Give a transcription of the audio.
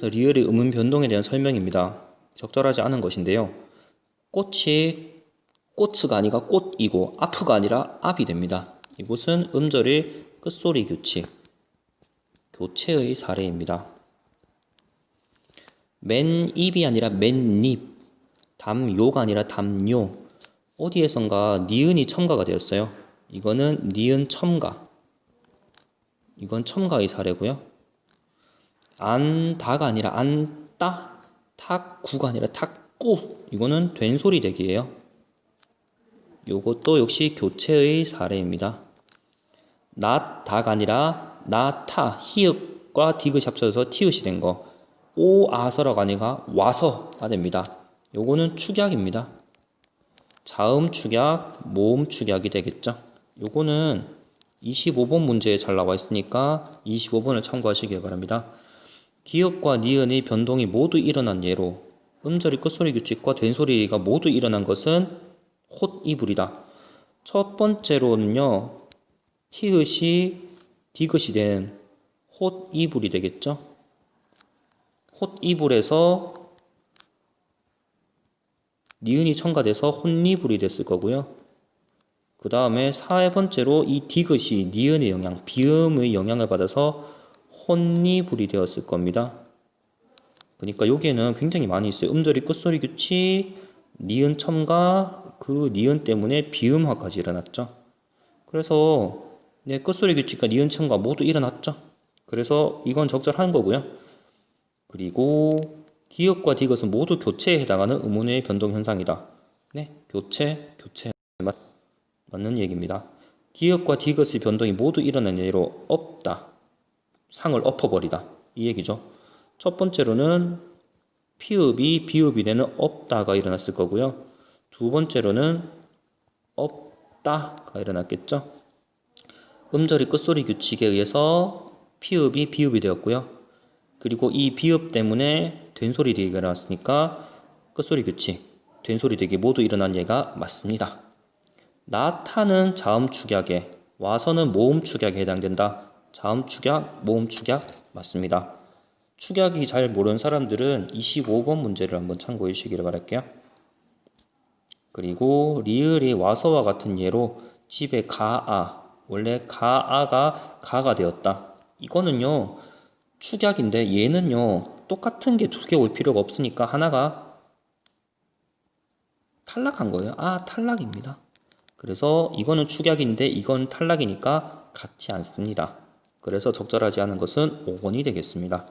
리을의 음운 변동에 대한 설명입니다. 적절하지 않은 것인데요. 꽃이 꽃가 아니라 꽃이고 아프가 아니라 앞이 됩니다. 이곳은 음절의 끝소리 규칙, 교체의 사례입니다. 맨 입이 아니라 맨 입, 담요가 아니라 담요. 어디에선가 니은이 첨가가 되었어요. 이거는 니은 첨가. 이건 첨가의 사례고요. 안다가 아니라 안따, 탁구가 아니라 탁구. 이거는 된소리 대기예요. 요것도 역시 교체의 사례입니다. 나다가 아니라 나타, 히읗과 디귿이 합쳐져서 티읕이 된 거. 오아서라가 아니라 와서가 됩니다. 요거는 축약입니다. 자음 축약, 모음 축약이 되겠죠. 요거는 25번 문제에 잘 나와 있으니까 25번을 참고하시길 바랍니다. 기역과 니은의 변동이 모두 일어난 예로 음절의 끝소리 규칙과 된소리가 모두 일어난 것은 헛이불이다. 첫 번째로는요. 티읕이 디귿이 된 헛이불이 되겠죠. 헛이불에서 니은이 첨가돼서 혼니불이 됐을 거고요. 그 다음에 세 번째로 이 디귿이 니은의 영향, 비음의 영향을 받아서 혼니불이 되었을 겁니다. 그러니까 여기에는 굉장히 많이 있어요. 음절이 끝소리 규칙, 니은 첨가, 그 니은 때문에 비음화까지 일어났죠. 그래서 네, 끝소리 규칙과 니은 첨가 모두 일어났죠. 그래서 이건 적절한 거고요. 그리고 기역과 디귿은 모두 교체에 해당하는 음운의 변동 현상이다. 네, 교체, 교체 맞, 맞는 얘기입니다. 기역과 디귿의 변동이 모두 일어난 예로 없다. 상을 엎어버리다. 이 얘기죠. 첫 번째로는 피읍이 비읍이 되는 없다가 일어났을 거고요. 두 번째로는 없다가 일어났겠죠. 음절의 끝소리 규칙에 의해서 피읍이 비읍이 되었고요. 그리고 이 비읍 때문에 된소리 되기가 일어났으니까 끝소리 규칙, 된소리 되기 모두 일어난 예가 맞습니다. 나타는 자음 축약에, 와서는 모음 축약에 해당된다. 자음 축약, 모음 축약 맞습니다. 축약이 잘 모르는 사람들은 25번 문제를 한번 참고해 주시기를 바랄게요. 그리고 리을이 와서와 같은 예로 집에 가아, 원래 가아가 가가 되었다. 이거는요, 축약인데 얘는요, 똑같은 게 두 개 올 필요가 없으니까 하나가 탈락한 거예요. 아, 탈락입니다. 그래서 이거는 축약인데 이건 탈락이니까 같지 않습니다. 그래서 적절하지 않은 것은 5번이 되겠습니다.